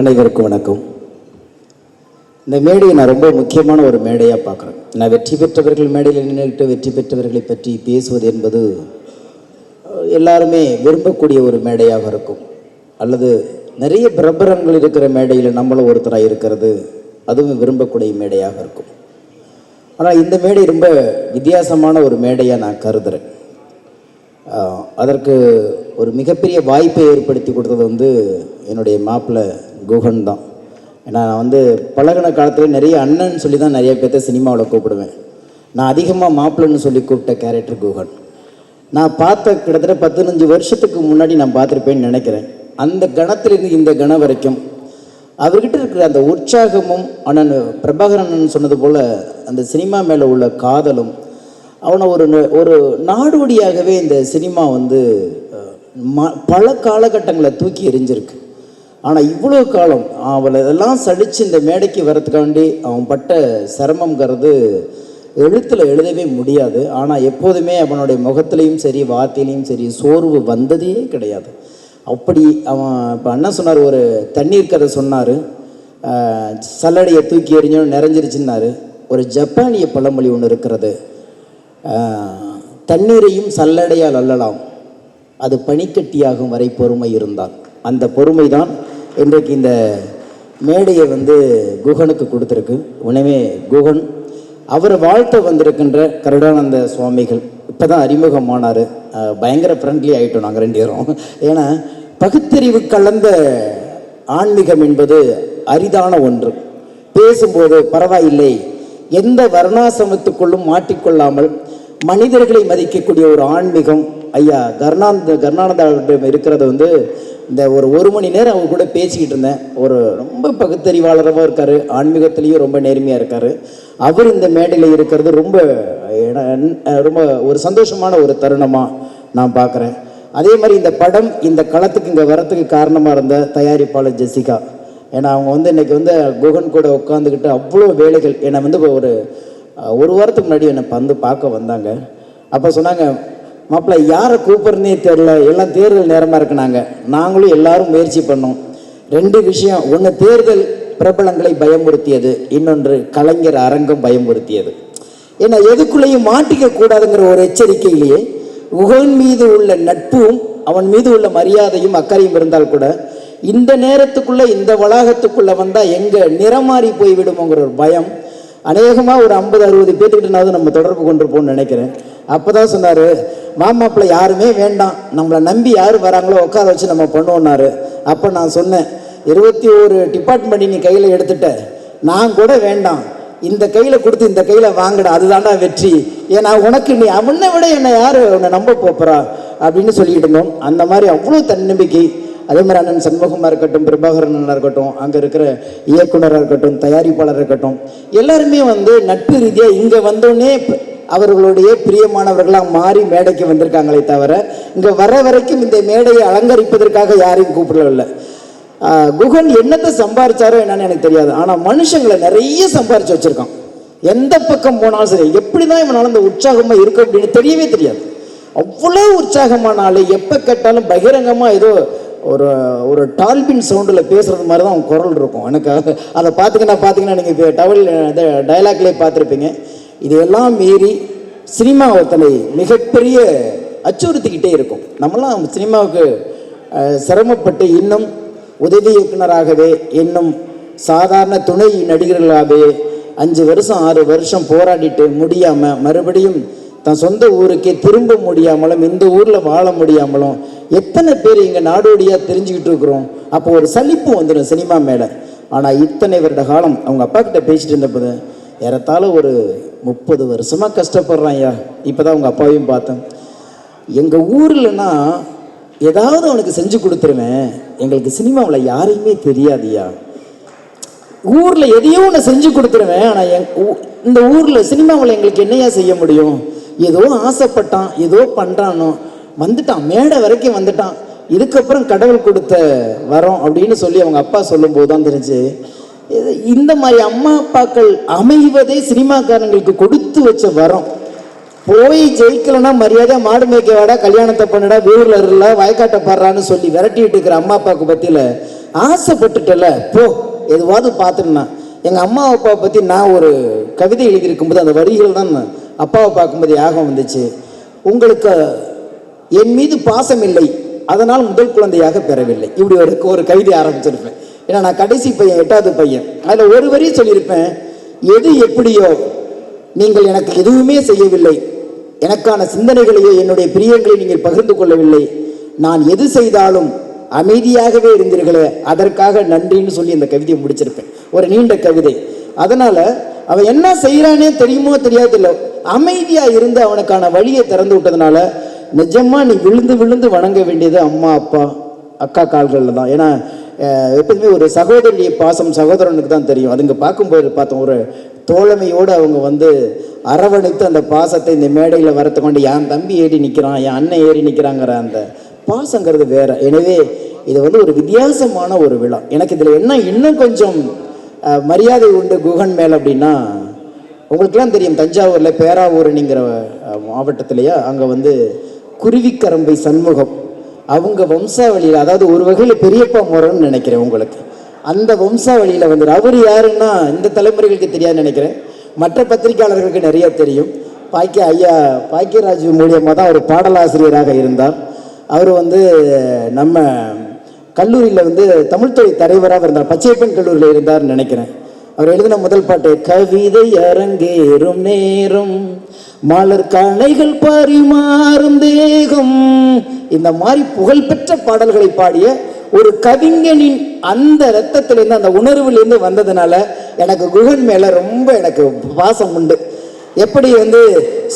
அனைவருக்கும் வணக்கம். இந்த மேடையை நான் ரொம்ப முக்கியமான ஒரு மேடையாக பார்க்குறேன். நான் வெற்றி பெற்றவர்கள் மேடையில் நின்றுட்டு வெற்றி பெற்றவர்களை பற்றி பேசுவது என்பது எல்லாருமே விரும்பக்கூடிய ஒரு மேடையாக இருக்கும். அல்லது நிறைய பிரபலங்கள் இருக்கிற மேடையில் நம்மளும் ஒருத்தராக இருக்கிறது அதுவும் விரும்பக்கூடிய மேடையாக இருக்கும். ஆனால் இந்த மேடை ரொம்ப வித்தியாசமான ஒரு மேடையாக நான் கருதுகிறேன் அதற்கு ஒரு மிகப்பெரிய வாய்ப்பை ஏற்படுத்தி கொடுத்தது வந்து என்னுடைய மாப்பிள்ளை குகன் தான் ஏன்னா நான் வந்து பழகின காலத்தில் நிறைய அண்ணன் சொல்லி தான் நிறைய பேர்த்த சினிமாவில் கூப்பிடுவேன். நான் அதிகமாக மாப்பிள்ளைன்னு சொல்லி கூப்பிட்ட கேரக்டர் குகன் நான் பார்த்த கிட்டத்தட்ட பதினஞ்சு வருஷத்துக்கு முன்னாடி நான் பார்த்துருப்பேன்னு நினைக்கிறேன். அந்த கணத்திலிருந்து இந்த கணம் வரைக்கும் அவர்கிட்ட இருக்கிற அந்த உற்சாகமும் அண்ணன் பிரபாகரன் அண்ணன் சொன்னது போல் அந்த சினிமா மேலே உள்ள காதலும் அவனை ஒரு ந- ஒரு நாடோடியாகவே இந்த சினிமா வந்து ம பல காலகட்டங்களை தூக்கி எரிஞ்சிருக்கு ஆனால் இவ்வளோ காலம் அவளை இதெல்லாம் சளிச்சு இந்த மேடைக்கு வர்றதுக்காண்டி அவன் பட்ட சிரமங்கிறது எழுத்தில் எழுதவே முடியாது. ஆனால் எப்போதுமே அவனுடைய முகத்துலேயும் சரி வார்த்தையிலையும் சரி சோர்வு வந்ததே கிடையாது. அப்படி அவன் இப்போ அண்ணன் சொன்னார் ஒரு தண்ணீர் கதை சொன்னார். சல்லடையை தூக்கி எறிஞ்சோன்னு நிறைஞ்சிருச்சுன்னாரு. ஒரு ஜப்பானிய பழமொழி ஒன்று இருக்கிறது. தண்ணீரையும் சல்லடையால் அல்லலாம். அது பனிக்கட்டியாகும் வரை பொறுமை இருந்தால். அந்த பொறுமை தான் இன்றைக்கு இந்த மேடையை வந்து குகனுக்கு கொடுத்துருக்கு. உடனே குகன். அவர் வாழ்த்த வந்திருக்கின்ற கருடானந்த சுவாமிகள். இப்போ தான் அறிமுகமானார் பயங்கர ஃப்ரெண்ட்லி ஆகிட்டோம் நாங்கள் ரெண்டு பேரும். ஏன்னா பகுத்தறிவு கலந்த ஆன்மீகம் என்பது அரிதான ஒன்று. பேசும்போது பரவாயில்லை. எந்த வர்ணாசிரமத்துக்குள்ளும் மாட்டிக்கொள்ளாமல் மனிதர்களை மதிக்கக்கூடிய ஒரு ஆன்மீகம். ஐயா கருணானந்த கருணானந்தாவிடம் இருக்கிறது வந்து இந்த ஒரு ஒரு மணி நேரம் அவங்க கூட பேசிக்கிட்டு இருந்தேன். ஒரு ரொம்ப பகுத்தறிவாளராகவும் இருக்கார். ஆன்மீகத்துலேயும் ரொம்ப நேர்மையாக இருக்கார். அவர் இந்த மேடையில் இருக்கிறது ரொம்ப ரொம்ப ஒரு சந்தோஷமான ஒரு தருணமாக நான் பார்க்குறேன் அதே மாதிரி இந்த படம் இந்த களத்துக்கு இங்கே வரத்துக்கு காரணமாக இருந்த தயாரிப்பாளர் ஜெசிகா. ஏன்னா அவங்க வந்து இன்றைக்கி வந்து குகன் கூட உட்காந்துக்கிட்டு அவ்வளோ வேலைகள் என்னை வந்து ஒரு ஒரு வாரத்துக்கு முன்னாடி என்னை வந்து பார்க்க வந்தாங்க. அப்போ சொன்னாங்க மாப்பிள்ள யாரை கூப்பிட்றனே தெரில எல்லாம் தேர்தல் நேரமாக இருக்குனாங்க. நாங்களும் எல்லாரும் முயற்சி பண்ணோம். ரெண்டு விஷயம். ஒன்று தேர்தல் பிரபலங்களை பயமுறுத்தியது. இன்னொன்று கலைஞர் அரங்கம் பயமுறுத்தியது. ஏன்னா எதுக்குள்ளேயும் மாட்டிக்க கூடாதுங்கிற ஒரு எச்சரிக்கையிலேயே உகன் மீது உள்ள நட்பும் அவன் மீது உள்ள மரியாதையும் அக்கறையும் இருந்தால் கூட இந்த நேரத்துக்குள்ளே இந்த வளாகத்துக்குள்ளே வந்தால் எங்கே நிறமாறி போய் விடுமோங்கிற ஒரு பயம் அநேகமாக ஒரு ஐம்பது அறுபது பேர்த்துக்கிட்டனாவது நம்ம தொடர்பு கொண்டிருப்போம்னு நினைக்கிறேன். அப்பதான் சொன்னார் மாமாப்பிள்ளை யாருமே வேண்டாம். நம்மளை நம்பி யார் வராங்களோ உட்கார வச்சு நம்ம பண்ணுவோன்னாரு அப்போ நான் சொன்னேன் இருபத்தி ஒரு டிபார்ட்மெண்ட் நீ கையில் எடுத்துட்ட. நான் கூட வேண்டாம். இந்த கையில் கொடுத்து இந்த கையில் வாங்கடா அதுதான்டா வெற்றி. ஏன்னா உனக்கு நீ அவனை விட என்னை யார் உன்னை நம்ப போப்பறா? அப்படின்னு சொல்லிட்டு இருந்தோம். அந்த மாதிரி அவ்வளோ தன்னம்பிக்கை. அதே மாதிரி அண்ணன் சண்முகமாக இருக்கட்டும் பிரபாகரனாக இருக்கட்டும் அங்கே இருக்கிற இயக்குனராக இருக்கட்டும் தயாரிப்பாளராக இருக்கட்டும் எல்லாருமே வந்து நட்பு ரீதியாக இங்கே வந்தோடனே அவர்களுடைய பிரியமானவர்களாக மாறி மேடைக்கு வந்திருக்காங்களே தவிர இங்கே வர வரைக்கும் இந்த மேடையை அலங்கரிப்பதற்காக யாரையும் கூப்பிடவில்லை. குகன் என்னத்தை சம்பாரிச்சாரோ என்னன்னு எனக்கு தெரியாது. ஆனால் மனுஷங்களை நிறைய சம்பாரிச்சு வச்சுருக்கான். எந்த பக்கம் போனாலும் சரி எப்படி தான் இவனால் அந்த உற்சாகமாக இருக்கு அப்படின்னு தெரியவே தெரியாது. அவ்வளோ உற்சாகமான எப்போ கேட்டாலும் பகிரங்கமாக ஏதோ ஒரு ஒரு டால்பின் சவுண்டில் பேசுறது மாதிரி தான் அவன் குரல் இருக்கும். எனக்கு அதை பார்த்தீங்கன்னா பார்த்தீங்கன்னா நீங்கள் இப்போ டவல் இந்த டைலாக்லேயே பார்த்துருப்பீங்க. இதையெல்லாம் மீறி சினிமா ஒருத்தனை மிகப்பெரிய அச்சுறுத்திக்கிட்டே இருக்கும். நம்மளாம் சினிமாவுக்கு சிரமப்பட்டு இன்னும் உதவி இயக்குனராகவே இன்னும் சாதாரண துணை நடிகர்களாகவே அஞ்சு வருஷம் ஆறு வருஷம் போராடிட்டு முடியாமல் மறுபடியும் தன் சொந்த ஊருக்கே திரும்ப முடியாமலும் இந்த ஊரில் வாழ முடியாமலும் எத்தனை பேர் இங்கே நாடோடியாக தெரிஞ்சுக்கிட்டு இருக்கிறோம்? அப்போ ஒரு சலிப்பு வந்துடும் சினிமா மேலே. ஆனால் இத்தனை வருட காலம் அவங்க அப்பா கிட்ட பேசிட்டு இருந்தபோது ஏறத்தாழ ஒரு முப்பது வருஷமாக கஷ்டப்படுறான் ஐயா. இப்போ தான் அவங்க அப்பாவையும் பார்த்தேன். எங்கள் ஊர்லனா ஏதாவது அவனுக்கு செஞ்சு கொடுத்துருவேன். எங்களுக்கு சினிமாவில் யாரையுமே தெரியாதுயா ஊரில் எதையோ ஒன்று செஞ்சு கொடுத்துருவேன். ஆனால் எங் ஊ- இந்த ஊரில் சினிமாவில் எங்களுக்கு என்னையா செய்ய முடியும்? ஏதோ ஆசைப்பட்டான் ஏதோ பண்ணுறானோ வந்துட்டான் மேடை வரைக்கும் வந்துட்டான். இதுக்கப்புறம் கடவுள் கொடுத்த வரோம் அப்படின்னு சொல்லி அவங்க அப்பா சொல்லும்போது தான் தெரிஞ்சு இந்த மாதிரி அம்மா அப்பாக்கள் அமைவதே சினிமாக்காரங்களுக்கு கொடுத்து வச்ச வரம். போய் ஜெயிக்கலன்னா மரியாதை மாடு மேய்க்க வாடா கல்யாணத்தை பண்ணடா வீரில் இருல வயக்காட்டை பாடுறான்னு சொல்லி விரட்டிட்டு இருக்கிற அம்மா அப்பாவுக்கு பற்றியில் ஆசைப்பட்டுட்டல. போ எதுவாவது பார்த்துன்னா எங்கள் அம்மா அப்பாவை பற்றி நான் ஒரு கவிதை எழுதியிருக்கும்போது அந்த வரிகள் தான் அப்பாவை பார்க்கும்போது யாகம் வந்துச்சு. உங்களுக்கு என் மீது பாசம் இல்லை அதனால் முதல் குழந்தையாக பெறவில்லை. இப்படி ஒரு ஒரு கவிதை ஆரம்பிச்சிருப்பேன். ஏன்னா நான் கடைசி பையன் எட்டாவது பையன். அதில் ஒரு வரி சொல்லியிருப்பேன் எது எப்படியோ நீங்கள் எனக்கு எதுவுமே செய்யவில்லை. எனக்கான சிந்தனைகளையோ என்னுடைய பிரியங்களை நீங்கள் பகிர்ந்து கொள்ளவில்லை. நான் எது செய்தாலும் அமைதியாகவே இருந்தீர்களே அதற்காக நன்றின்னு சொல்லி இந்த கவிதையை முடிச்சிருப்பேன். ஒரு நீண்ட கவிதை. அதனால் அவன் என்ன செய்கிறானே தெரியுமோ தெரியாது இல்லை அமைதியாக இருந்து அவனுக்கான வழியை திறந்து விட்டதுனால நிஜமாக நீ விழுந்து விழுந்து வணங்க வேண்டியது அம்மா அப்பா அக்கா கால்களில் தான். ஏன்னா எப்போதுமே ஒரு சகோதரிய பாசம் சகோதரனுக்கு தான் தெரியும். அதுங்க பார்க்கும்போது பார்த்தோம் ஒரு தோழமையோடு அவங்க வந்து அரவணைத்து அந்த பாசத்தை இந்த மேடையில் வரத்து கொண்டு என் தம்பி ஏறி நிற்கிறான் என் அண்ணன் ஏறி நிற்கிறாங்கிற அந்த பாசங்கிறது வேற. எனவே இது வந்து ஒரு வித்தியாசமான ஒரு விழா. எனக்கு இதில் என்ன இன்னும் கொஞ்சம் மரியாதை உண்டு குகன் மேல் அப்படின்னா உங்களுக்கெல்லாம் தெரியும் தஞ்சாவூரில் பேராவூரணிங்கிற அஹ், மாவட்டத்திலேயே அங்கே வந்து குருவிக்கரம்பை சண்முகம் அவங்க வம்சாவளியில் அதாவது ஒரு வகையில் பெரியப்பா முறைன்னு நினைக்கிறேன் உங்களுக்கு. அந்த வம்சாவளியில் வந்து அவர் யாருன்னா இந்த தலைமுறைகளுக்கு தெரியாதுன்னு நினைக்கிறேன். மற்ற பத்திரிகையாளர்களுக்கு நிறைய தெரியும். பாக்கிய ஐயா பாக்கியராஜ் மூலியமாக தான் ஒரு பாடலாசிரியராக இருந்தார். அவர் வந்து நம்ம கல்லூரியில் வந்து தமிழ்துறை தலைவராக இருந்தார். பச்சைப்பெண் கல்லூரியில் இருந்தார்னு நினைக்கிறேன். அவர் எழுதின முதல் பாட்டு கவிதை அரங்கேறும் நேரம் மலர் கணைகள் பரிமாறும் தேகம் இந்த மாதிரி புகழ்பெற்ற பாடல்களை பாடிய ஒரு கவிஞனின் அந்த ரத்தத்திலேருந்து அந்த உணர்வுலேருந்து வந்ததுனால எனக்கு குகன் மேலே ரொம்ப எனக்கு பாசம் உண்டு. எப்படி வந்து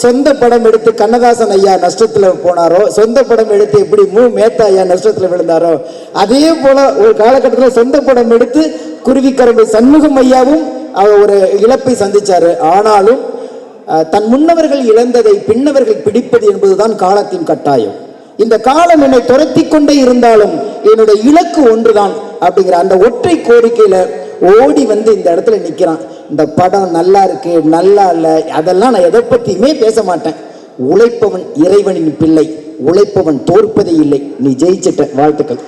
சொந்த படம் எடுத்து கண்ணதாசன் ஐயா நஷ்டத்தில் போனாரோ சொந்த படம் எடுத்து எப்படி மு. மேத்தா ஐயா நஷ்டத்தில் விழுந்தாரோ அதே போல் ஒரு காலகட்டத்தில் சொந்த படம் எடுத்து குருவிக்கரம்பு சண்முகம் ஐயாவும் அவர் ஒரு இழப்பை சந்தித்தார் ஆனாலும் தன் முன்னவர்கள் இழந்ததை பின்னவர்கள் பிடிப்பது என்பதுதான் காலத்தின் கட்டாயம். இந்த காலம் என்னை துரத்தி கொண்டே இருந்தாலும் என்னுடைய இலக்கு ஒன்றுதான் அப்படிங்கிற அந்த ஒற்றை கோரிக்கையில ஓடி வந்து இந்த இடத்துல நிக்கிறான். இந்த படம் நல்லா இருக்கு நல்லா இல்லை அதெல்லாம் நான் எதை பத்தியுமே பேச மாட்டேன். உழைப்பவன் இறைவனின் பிள்ளை உழைப்பவன் தோற்பதே இல்லை. நீ ஜெயிச்சிட்ட வாழ்த்துக்கள்.